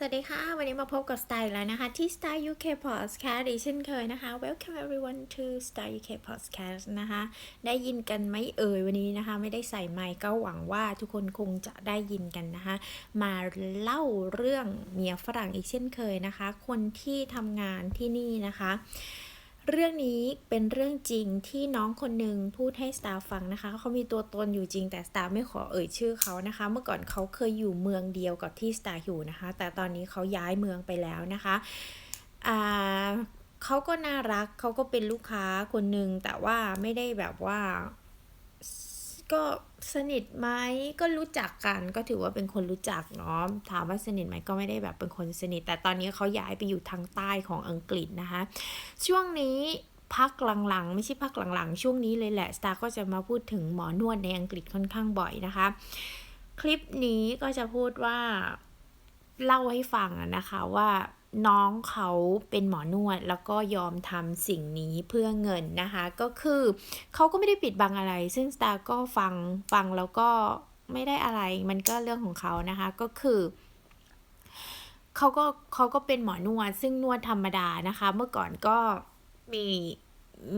สวัสดีค่ะ วันนี้มาพบกับสไตล์แล้วนะคะ ที่ Style UK Podcast อีกเช่นเคยนะคะ Welcome everyone to Style UK Podcast นะคะ ได้ยินกันไหมเอ่ยวันนี้นะคะ ไม่ได้ใส่ไมค์ก็หวังว่าทุกคนคงจะได้ยินกันนะคะ มาเล่าเรื่องเมียฝรั่งอีกเช่นเคยนะคะ คนที่ทำงานที่นี่นะคะ เรื่องนี้เป็นเรื่องจริงที่น้องคนหนึ่งพูดให้สตาร์ฟังนะคะเขามีตัวตนอยู่จริงแต่สตาร์ไม่ขอเอ่ยชื่อเขานะคะ เมื่อก่อนเขาเคยอยู่เมืองเดียวกับที่สตาร์อยู่นะคะ แต่ตอนนี้เขาย้ายเมืองไปแล้วนะคะเขาก็น่ารักเขาก็เป็นลูกค้าคนหนึ่งแต่ว่าไม่ได้แบบว่า ก็สนิทไหมก็รู้จักกันก็ถือว่าเป็นคนรู้จักเนาะถามว่าสนิทไหมก็ไม่ได้แบบเป็นคนสนิท แต่ตอนนี้เขาย้ายไปอยู่ทางใต้ของอังกฤษนะคะ ช่วงนี้พักหลังๆ ไม่ใช่พักหลังๆ ช่วงนี้เลยแหละสตาร์ก็จะมาพูดถึงหมอนวดในอังกฤษค่อนข้างบ่อยนะคะ คลิปนี้ก็จะพูดว่าเล่าให้ฟังนะคะว่า น้องเขาเป็นหมอนวดแล้วก็ยอมทำสิ่งนี้เพื่อเงินนะคะ ก็คือเขาก็ไม่ได้ปิดบังอะไร ซึ่งสตาร์ก็ฟังฟังแล้วก็ไม่ได้อะไร มันก็เรื่องของเขานะคะ ก็คือเขาก็เขาก็เป็นหมอนวด ซึ่งนวดธรรมดานะคะ เมื่อก่อนก็มี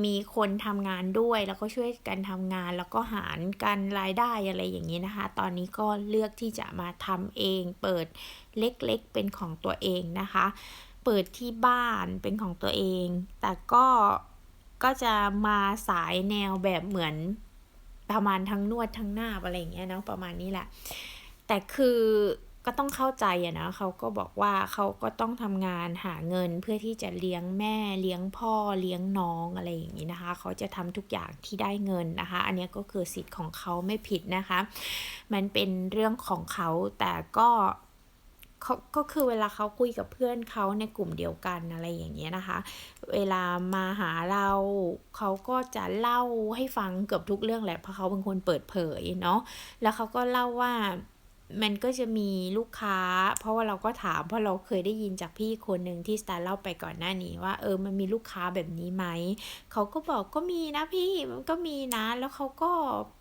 มีคนทำงานด้วยแล้วก็ช่วยกันทำงาน แล้วก็หารกันรายได้อะไรอย่างนี้นะคะ ตอนนี้ก็เลือกที่จะมาทำเอง เปิดเล็กๆเป็นของตัวเองนะคะ เปิดที่บ้านเป็นของตัวเอง แต่ก็ก็จะมาสายแนวแบบเหมือนประมาณทั้งนวดทั้งหน้าอะไรอย่างเงี้ยเนาะประมาณนี้แหละ แต่คือ ก็ต้องเข้าใจอะนะเขาก็บอกว่าเขาก็ต้องทำงานหาเงินเพื่อที่จะเลี้ยงแม่เลี้ยงพ่อเลี้ยงน้องอะไรอย่างนี้นะคะ เขาจะทำทุกอย่างที่ได้เงินนะคะ อันนี้ก็คือสิทธิ์ของเขาไม่ผิดนะคะ มันเป็นเรื่องของเขาแต่ก็เขาก็คือเวลาเขาคุยกับเพื่อนเขาในกลุ่มเดียวกันอะไรอย่างเงี้ยนะคะ เวลามาหาเราเขาก็จะเล่าให้ฟังเกือบทุกเรื่องแหละเพราะเขาเป็นคนเปิดเผยเนาะแล้วเขาก็เล่าว่า มันก็จะมีลูกค้า เพราะว่าเราก็ถามเพราะเราเคยได้ยินจากพี่คนหนึ่งที่สตาร์เล่าไปก่อนหน้านี้ว่าเออมันมีลูกค้าแบบนี้ไหม เขาก็บอกก็มีนะพี่มันก็มีนะ แล้วเขาก็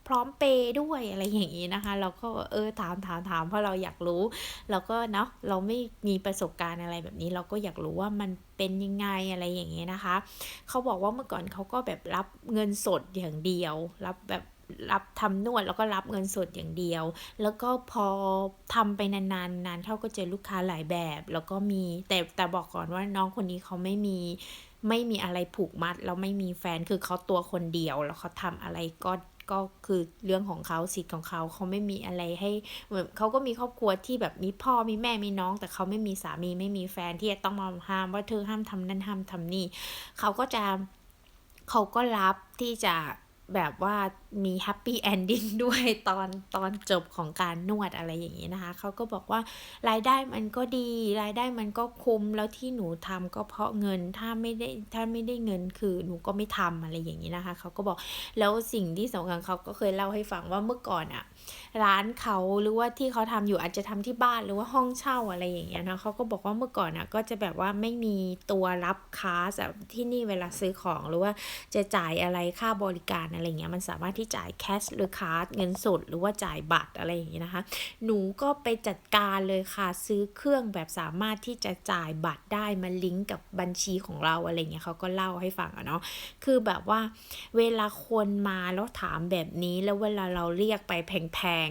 พร้อมเปย์ด้วยอะไรอย่างนี้นะคะ เราก็เออถามถามถามเพราะเราอยากรู้เราก็เนาะเราไม่มีประสบการณ์อะไรแบบนี้ เราก็อยากรู้ว่ามันเป็นยังไงอะไรอย่างเงี้นะคะ เขาบอกว่าเมื่อก่อนเขาก็แบบรับเงินสดอย่างเดียว รับแบบ รับทำนวดแล้วก็รับเงินสดอย่างเดียว แล้วก็พอทำไปนานๆนานเขาก็เจอลูกค้าหลายแบบ แล้วก็มีแต่แต่บอกก่อนว่าน้องคนนี้เขาไม่มีไม่มีอะไรผูกมัดแล้วไม่มีแฟนคือเขาตัวคนเดียว แล้วเขาทำอะไรก็ก็คือเรื่องของเขาสิทธิ์ของเขาเขาไม่มีอะไรให้เหมือนเขาก็มีครอบครัวที่แบบมีพ่อมีแม่มีน้อง แต่เขาไม่มีสามีไม่มีแฟนที่จะต้องมาห้ามว่าเธอห้ามทำนั่นห้ามทำนี่เขาก็จะเขาก็รับที่จะ แบบว่ามีแฮปปี้เอนดิ้งด้วยตอนตอนจบของการนวดอะไรอย่างนี้นะคะ เขาก็บอกว่ารายได้มันก็ดี รายได้มันก็คุ้มแล้วที่หนูทำก็เพราะเงินถ้าไม่ได้ถ้าไม่ได้เงินคือหนูก็ไม่ทำอะไรอย่างนี้นะคะ เขาก็บอกแล้วสิ่งที่สำคัญเขาก็เคยเล่าให้ฟังว่าเมื่อก่อนอะ ร้านเขาหรือว่าที่เขาทำอยู่อาจจะทำที่บ้านหรือว่าห้องเช่าอะไรอย่างเงี้ยนะเขาก็บอกว่าเมื่อก่อนอะก็จะแบบว่าไม่มีตัวรับค้าแบบที่นี่เวลาซื้อของหรือว่าจะจ่ายอะไรค่าบริการอะไรเงี้ยมันสามารถที่จ่ายแคชหรือคาร์ดเงินสดหรือว่าจ่ายบัตรอะไรอย่างเงี้ยนะคะ หนูก็ไปจัดการเลยค่ะซื้อเครื่องแบบสามารถที่จะจ่ายบัตรได้มาลิงก์กับบัญชีของเราอะไรเงี้ยเขาก็เล่าให้ฟังอะเนาะคือแบบว่าเวลาคนมาแล้วถามแบบนี้แล้วเวลาเราเรียกไปแพง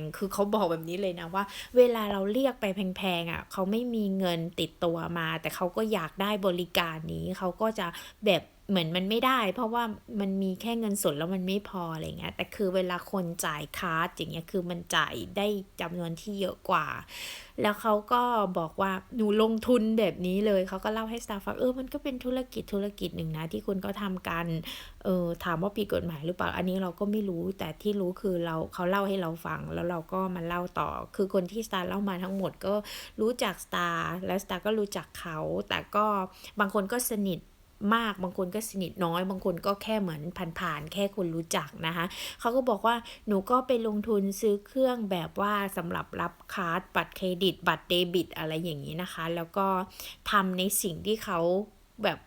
ๆ คือเขาบอกแบบนี้เลยนะว่า เวลาเราเรียกไปแพงๆอะ่ะเขาไม่มีเงินติดตัวมา แต่เขาก็อยากได้บริการนี้เขาก็จะแบบ เหมือนมันไม่ได้ เพราะว่ามันมีแค่เงินสดแล้วมันไม่พออะไรเงี้ยแต่คือเวลาคนจ่ายคาร์ดอย่างเงี้ยคือมันจ่ายได้จำนวนที่เยอะกว่า แล้วเขาก็บอกว่าหนูลงทุนแบบนี้เลยเขาก็เล่าให้สตาร์ฟังเออมันก็เป็นธุรกิจธุรกิจหนึ่งนะที่คุณก็ทำกันเออถามว่าปีกฎหมายหรือเปล่าอันนี้เราก็ไม่รู้แต่ที่รู้คือเราเขาเล่าให้เราฟังแล้วเราก็มาเล่าต่อ คือคนที่สตาร์เล่ามาทั้งหมดก็รู้จักสตาร์แล้วสตาร์ก็รู้จักเขาแต่ก็บางคนก็สนิท มาก บางคนก็สนิทน้อย บางคนก็แค่เหมือนผ่านๆแค่คนรู้จักนะคะเขาก็บอกว่าหนูก็ไปลงทุนซื้อเครื่องแบบว่าสำหรับรับคาร์ดบัตรเครดิต บัตรเดบิต อะไรอย่างนี้นะคะ แล้วก็ทำในสิ่งที่เขาแบบ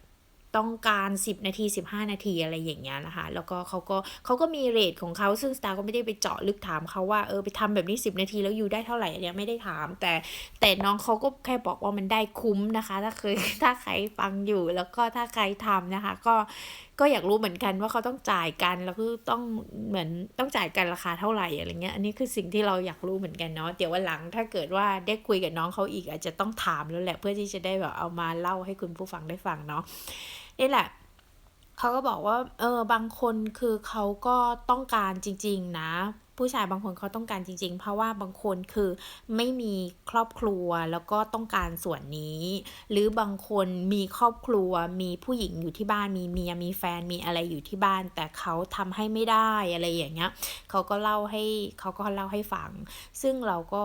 ต้องการ 10 นาที 15 นาทีอะไรอย่างเงี้ยนะคะ แล้วก็เขาก็เขาก็มีเรทของเขาซึ่งสตาร์ก็ไม่ได้ไปเจาะลึกถามเขาว่าเออไปทำแบบนี้ 10 นาทีแล้วอยู่ได้เท่าไหร่เนี่ยไม่ได้ถาม แต่แต่น้องเขาก็แค่บอกว่ามันได้คุ้มนะคะ ถ้าเคยถ้าใครฟังอยู่แล้วก็ถ้าใครทำนะคะ ก็ก็อยากรู้เหมือนกันว่าเขาต้องจ่ายกันแล้วก็ต้องเหมือนต้องจ่ายกันราคาเท่าไหร่อะไรเงี้ยอันนี้คือสิ่งที่เราอยากรู้เหมือนกันเนาะเดี๋ยววันหลังถ้าเกิดว่าได้คุยกับน้องเขาอีกอาจจะต้องถามแล้วแหละเพื่อที่จะได้แบบเอามาเล่าให้คุณผู้ฟังได้ฟังเนาะ นี่แหละเขาก็บอกว่า เออบางคนคือเขาก็ต้องการจริง ๆ นะ ผู้ชายบางคนเขาต้องการจริง ๆ เพราะว่าบางคนคือไม่มีครอบครัวแล้วก็ต้องการส่วนนี้ หรือบางคนมีครอบครัวมีผู้หญิงอยู่ที่บ้านมีเมียมีแฟนมีอะไรอยู่ที่บ้าน แต่เขาทำให้ไม่ได้อะไรอย่างเงี้ยเขาก็เล่าให้เขาก็เล่าให้ฟัง ซึ่งเราก็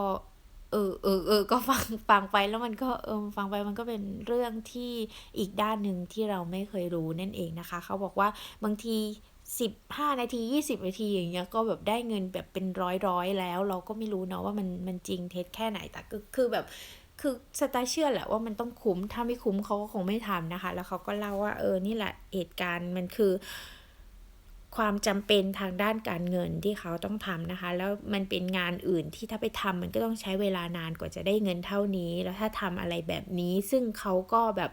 เออเออเออก็ฟังฟังไปแล้วมันก็เออฟังไปมันก็เป็นเรื่องที่อีกด้านหนึ่งที่เราไม่เคยรู้นั่นเองนะคะ เขาบอกว่าบางทีสิบห้านาทียี่สิบนาทีอย่างเงี้ยก็แบบได้เงินแบบเป็นร้อยร้อยแล้ว เราก็ไม่รู้เนาะว่ามันมันจริงเท็จแค่ไหนแต่ก็คือแบบคือสตาเชื่อแหละว่ามันต้องคุ้มถ้าไม่คุ้มเขาก็คงไม่ทำนะคะ แล้วเขาก็เล่าว่าเออนี่แหละเหตุการณ์มันคือ ความจำเป็นทางด้านการเงินที่เขาต้องทำนะคะ แล้วมันเป็นงานอื่นที่ถ้าไปทำมันก็ต้องใช้เวลานานกว่าจะได้เงินเท่านี้ แล้วถ้าทำอะไรแบบนี้ ซึ่งเขาก็แบบ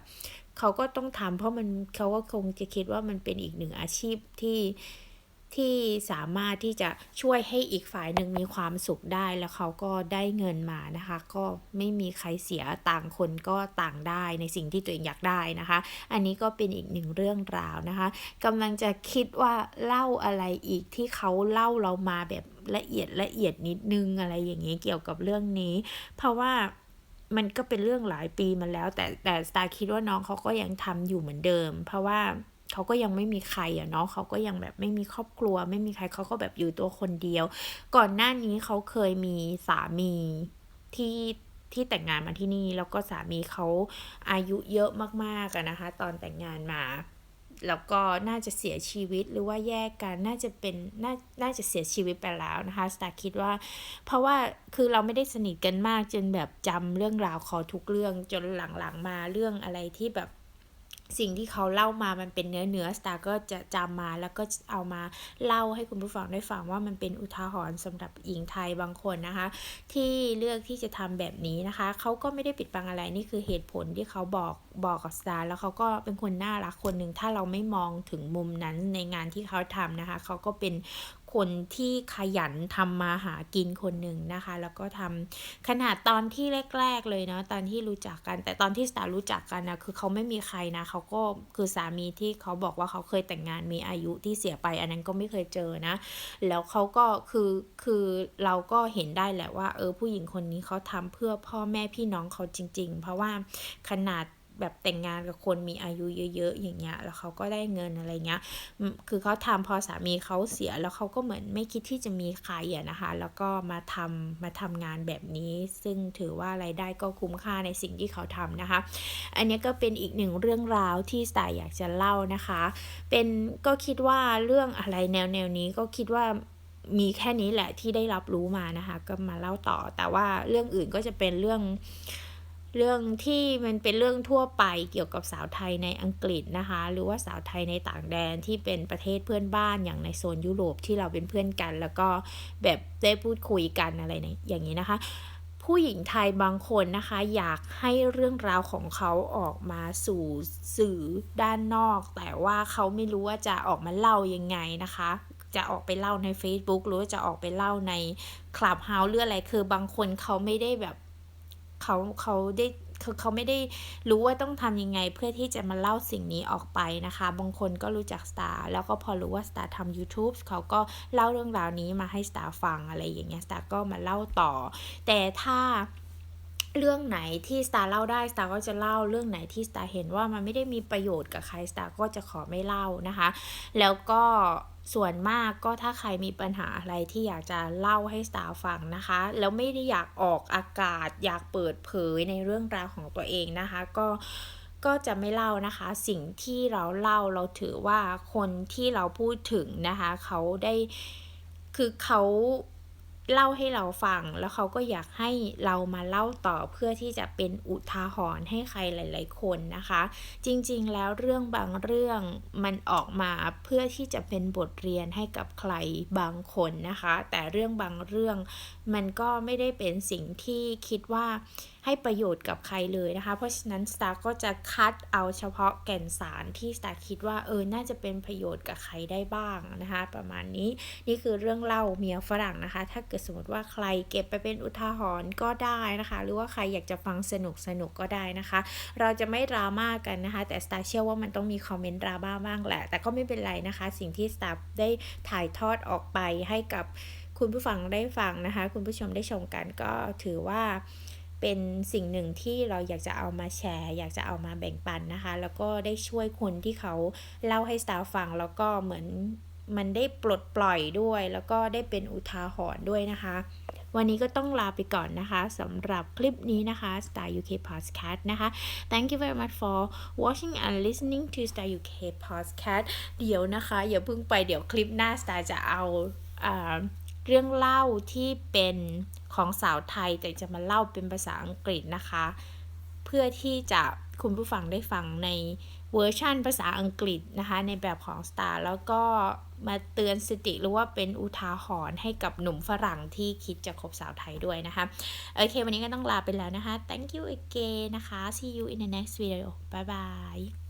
เขาก็ต้องทำเพราะมันเขาก็คงจะคิดว่ามันเป็นอีกหนึ่งอาชีพที่ ที่สามารถที่จะช่วยให้อีกฝ่ายหนึ่งมีความสุขได้แล้วเขาก็ได้เงินมานะคะ ก็ไม่มีใครเสียต่างคนก็ต่างได้ในสิ่งที่ตัวเองอยากได้นะคะ อันนี้ก็เป็นอีกหนึ่งเรื่องราวนะคะกำลังจะคิดว่าเล่าอะไรอีกที่เขาเล่าเรามาแบบละเอียดละเอียดนิดนึงอะไรอย่างนี้เกี่ยวกับเรื่องนี้ เพราะว่ามันก็เป็นเรื่องหลายปีมาแล้ว แต่แต่สตาร์คิดว่าน้องเขาก็ยังทำอยู่เหมือนเดิม เพราะว่า เขาก็ยังไม่มีใครอะเนาะเขาก็ยังแบบไม่มีครอบครัว ไม่มีใครเขาก็แบบอยู่ตัวคนเดียว ก่อนหน้านี้เขาเคยมีสามีที่ที่แต่งงานมาที่นี่ แล้วก็สามีเขาอายุเยอะมากๆนะคะ ตอนแต่งงานมา แล้วก็น่าจะเสียชีวิตหรือว่าแยกกันน่าจะเป็นน่าน่าจะเสียชีวิตไปแล้วนะคะสตาร์คิดว่า เพราะว่าคือเราไม่ได้สนิทกันมากจนแบบจำเรื่องราวเขาทุกเรื่องจนหลังๆมาเรื่องอะไรที่แบบ สิ่งที่เขาเล่ามามันเป็นเนื้อเนื้อสตาร์ก็จะจำมาแล้วก็เอามาเล่าให้คุณผู้ฟังได้ฟังว่ามันเป็นอุทาหรณ์สำหรับหญิงไทยบางคนนะคะ ที่เลือกที่จะทำแบบนี้นะคะ เขาก็ไม่ได้ปิดบังอะไรนี่คือเหตุผลที่เขาบอกบอกกับสตาร์แล้วเขาก็เป็นคนน่ารักคนหนึ่งถ้าเราไม่มองถึงมุมนั้นในงานที่เขาทำนะคะ เขาก็เป็น คนที่ขยันทำมาหากินคนหนึ่งนะคะ แล้วก็ทำขนาดตอนที่แรก ๆ เลยเนาะตอนที่รู้จักกัน แต่ตอนที่สตาร์รู้จักกันนะคือเขาไม่มีใครนะเขาก็คือสามีที่เขาบอกว่าเขาเคยแต่งงานมีอายุที่เสียไป อันนั้นก็ไม่เคยเจอนะ แล้วเขาก็คือคือเราก็เห็นได้แหละว่า เออผู้หญิงคนนี้เขาทำเพื่อพ่อแม่พี่น้องเขาจริง ๆ เพราะว่าขนาด แบบแต่งงานกับคนมีอายุเยอะ ๆ อย่างเงี้ย แล้วเขาก็ได้เงินอะไรเงี้ย คือเขาทำพอสามีเขาเสียแล้วเขาก็เหมือนไม่คิดที่จะมีใครอะนะคะ แล้วก็มาทำมาทำงานแบบนี้ ซึ่งถือว่าไรายได้ก็คุ้มค่าในสิ่งที่เขาทำนะคะ อันนี้ก็เป็นอีกหนึ่งเรื่องราวที่สไตล์อยากจะเล่านะคะ เป็นก็คิดว่าเรื่องอะไรแนวแนวนี้ก็คิดว่ามีแค่นี้แหละที่ได้รับรู้มานะคะ ก็มาเล่าต่อ แต่ว่าเรื่องอื่นก็จะเป็นเรื่อง เรื่องที่มันเป็นเรื่องทั่วไปเกี่ยวกับสาวไทยในอังกฤษนะคะ หรือว่าสาวไทยในต่างแดนที่เป็นประเทศเพื่อนบ้านอย่างในโซนยุโรปที่เราเป็นเพื่อนกัน แล้วก็แบบได้พูดคุยกันอะไรอย่างนี้นะคะผู้หญิงไทยบางคนนะคะ อยากให้เรื่องราวของเขาออกมาสู่สื่อด้านนอก แต่ว่าเขาไม่รู้ว่าจะออกมาเล่ายังไงนะคะ จะออกไปเล่าใน Facebook หรือว่าจะออกไปเล่าในคลับเฮาส์หรืออะไรคือบางคนเขาไม่ได้แบบ เขาเขาได้คือเขาไม่ได้รู้ว่าต้องทำยังไงเพื่อที่จะมาเล่าสิ่งนี้ออกไปนะคะ บางคนก็รู้จักสตาร์แล้วก็พอรู้ว่าสตาร์ทำ YouTube เขาก็เล่าเรื่องราวนี้มาให้สตาร์ฟังอะไรอย่างเงี้ยสตาร์ก็มาเล่าต่อ แต่ถ้าเรื่องไหนที่สตาร์เล่าได้สตาร์ก็จะเล่าเรื่องไหนที่สตาร์เห็นว่ามันไม่ได้มีประโยชน์กับใครสตาร์ก็จะขอไม่เล่านะคะ แล้วก็ ส่วนมากก็ถ้าใครมีปัญหาอะไรที่อยากจะเล่าให้สตาวฟังนะคะ แล้วไม่ได้อยากออกอากาศ อยากเปิดเผยในเรื่องราวของตัวเองนะคะ ก็ก็จะไม่เล่านะคะ สิ่งที่เราเล่าเราถือว่าคนที่เราพูดถึงนะคะ เขาได้คือเขา เล่าให้เราฟัง แล้วเขาก็อยากให้เรามาเล่าต่อเพื่อที่จะเป็นอุทาหรณ์ให้ใครหลาย ๆ คนนะคะ จริงๆ แล้วเรื่องบางเรื่องมันออกมาเพื่อที่จะเป็นบทเรียนให้กับใครบางคนนะคะ แต่เรื่องบางเรื่องมันก็ไม่ได้เป็นสิ่งที่คิดว่า ให้ประโยชน์กับใครเลยนะคะ เพราะฉะนั้น Star ก็จะคัดเอาเฉพาะแก่นสารที่ Star คิดว่าเออน่าจะเป็นประโยชน์กับใครได้บ้างนะคะ ประมาณนี้นี่คือเรื่องเล่าเมียฝรั่งนะคะ ถ้าเกิดสมมติว่าใครเก็บไปเป็นอุทาหรณ์ก็ได้นะคะ หรือว่าใครอยากจะฟังสนุกสนุกก็ได้นะคะ เราจะไม่ดราม่ากันนะคะ แต่ Star เชื่อว่ามันต้องมีคอมเมนต์ดราม่าบ้างแหละ แต่ก็ไม่เป็นไรนะคะ สิ่งที่ Star ได้ถ่ายทอดออกไปให้กับคุณผู้ฟังได้ฟังนะคะ คุณผู้ชมได้ชมกันก็ถือว่า เป็นสิ่งหนึ่งที่เราอยากจะเอามาแชร์ อยากจะเอามาแบ่งปันนะคะ แล้วก็ได้ช่วยคนที่เขาเล่าให้ Star ฟังแล้วก็เหมือนมันได้ปลดปล่อยด้วย แล้วก็ได้เป็นอุทาหรณ์ด้วยนะคะ วันนี้ก็ต้องลาไปก่อนนะคะสำหรับคลิปนี้นะคะ Star UK Podcast นะคะ Thank you very much for watching and listening to Star UK Podcast เดี๋ยวนะคะ อย่าเพิ่งไปเดี๋ยวคลิปหน้า Star จะเอาอ่าเรื่องเล่าที่เป็น ของสาวไทย แต่จะมาเล่าเป็นภาษาอังกฤษนะคะ เพื่อที่จะคุณผู้ฟังได้ฟังในเวอร์ชั่นภาษาอังกฤษนะคะ ในแบบของ Star แล้วก็มาเตือนสติหรือว่าเป็นอุทาหรณ์ให้กับหนุ่มฝรั่งที่คิดจะคบสาวไทยด้วยนะคะ โอเค วันนี้ก็ต้องลาไปแล้วนะคะ thank you again นะคะ see you in the next video bye bye